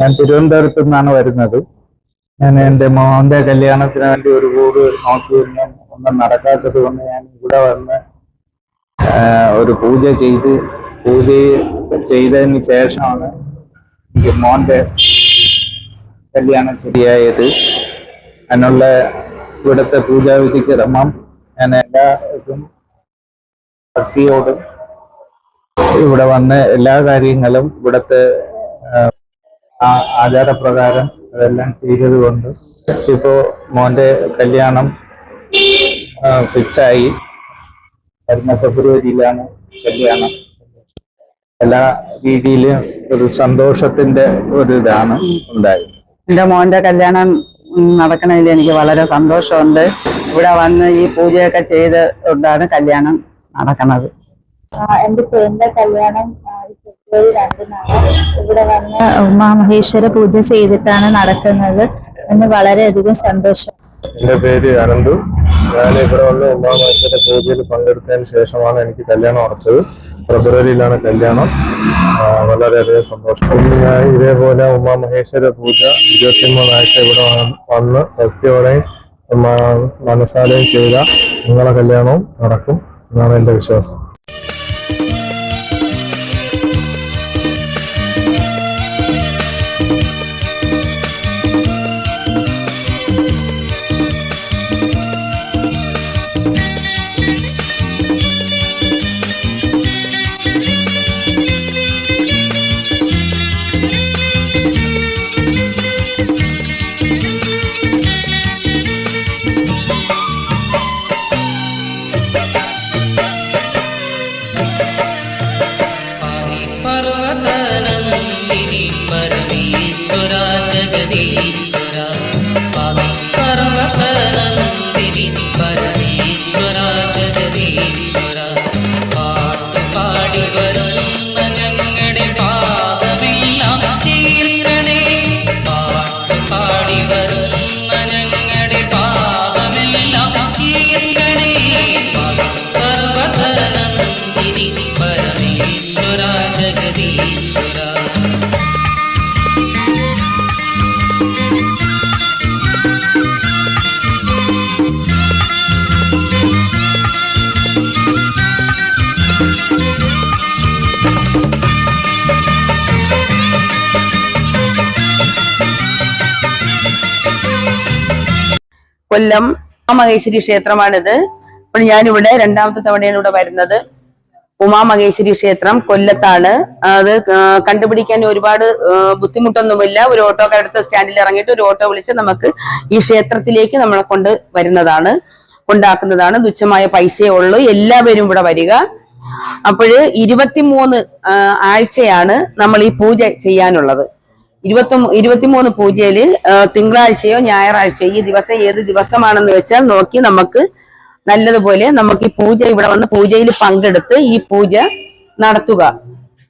ഞാൻ തിരുവനന്തപുരത്ത് നിന്നാണ് വരുന്നത്. ഞാൻ എന്റെ മോന്റെ കല്യാണത്തിന് വേണ്ടി ഒരു കൂട് നോക്കിയിരുന്നു ഒന്നും നടക്കാത്തത് കൊണ്ട് ഞാൻ ഇവിടെ വന്ന് ഒരു പൂജ ചെയ്ത് പൂജ ചെയ്തതിന് ശേഷമാണ് എനിക്ക് മോന്റെ കല്യാണം ശരിയായത്. അതിനുള്ള ഇവിടുത്തെ പൂജാവിധി ക്രമം ഞാൻ എല്ലാവർക്കും ഭക്തിയോടും ഇവിടെ വന്ന് എല്ലാ കാര്യങ്ങളും ഇവിടുത്തെ ആ ആചാരപ്രകാരം അതെല്ലാം ചെയ്തത് കൊണ്ട് ഇപ്പോ മോന്റെ കല്യാണം ഫിക്സായി വരുന്ന ഫെബ്രുവരിയിലാണ് കല്യാണം. എല്ലാ രീതിയിലും ഒരു സന്തോഷത്തിന്റെ ഒരു ഇതാണ് ഉണ്ടായി എന്റെ മോന്റെ കല്യാണം നടക്കണതിൽ എനിക്ക് വളരെ സന്തോഷമുണ്ട്. ഇവിടെ വന്ന് ഈ പൂജയൊക്കെ ചെയ്ത് കൊണ്ടാണ് കല്യാണം നടക്കുന്നത് എന്റെ ചേന്റെ കല്യാണം ഇവിടെ വന്ന് ഉമാമഹേശ്വര പൂജ ചെയ്തിട്ടാണ് നടക്കുന്നത് എന്ന് വളരെയധികം സന്തോഷം. എന്റെ പേര് അനന്തു. ഞാൻ ഇവിടെ വന്ന് ഉമാമഹേശ്വര പൂജയിൽ പങ്കെടുത്തതിന് ശേഷമാണ് എനിക്ക് കല്യാണം ഉറച്ചത്. ഫെബ്രുവരിയിലാണ് കല്യാണം. വളരെയധികം സന്തോഷം. ഞാൻ ഇതേപോലെ ഉമാമഹേശ്വര പൂജ ഇരുപത്തിമൂന്നാഴ്ച ഇവിടെ വന്ന് ഭക്തിയോടെയും മനസ്സാലെയും ചെയ്ത നിങ്ങളെ കല്യാണവും നടക്കും എന്നാണ് എന്റെ വിശ്വാസം. കൊല്ലം ഉമാമഹേശ്വരി ക്ഷേത്രമാണിത്. അപ്പോൾ ഞാനിവിടെ രണ്ടാമത്തെ തവണയാണ് ഇവിടെ വരുന്നത്. ഉമാമഹേശ്വരി ക്ഷേത്രം കൊല്ലത്താണ്. അത് കണ്ടുപിടിക്കാൻ ഒരുപാട് ബുദ്ധിമുട്ടൊന്നുമില്ല. ഒരു ഓട്ടോക്കാരടുത്ത് സ്റ്റാൻഡിൽ ഇറങ്ങിയിട്ട് ഒരു ഓട്ടോ വിളിച്ച് നമുക്ക് ഈ ക്ഷേത്രത്തിലേക്ക് നമ്മളെ കൊണ്ട് വരുന്നതാണ് കൊണ്ടാക്കുന്നതാണ്. തുച്ഛമായ പൈസയേ ഉള്ളൂ. എല്ലാവരും ഇവിടെ വരിക. അപ്പോൾ ഇരുപത്തിമൂന്ന് ആഴ്ചയാണ് നമ്മൾ ഈ പൂജ ചെയ്യാനുള്ളത്. ഇരുപത്തി ഇരുപത്തിമൂന്ന് പൂജയിൽ തിങ്കളാഴ്ചയോ ഞായറാഴ്ചയോ ഈ ദിവസം ഏത് ദിവസമാണെന്ന് വെച്ചാൽ നോക്കി നമുക്ക് നല്ലതുപോലെ നമുക്ക് ഈ പൂജ ഇവിടെ വന്ന് പൂജയിൽ പങ്കെടുത്ത് ഈ പൂജ നടത്തുക.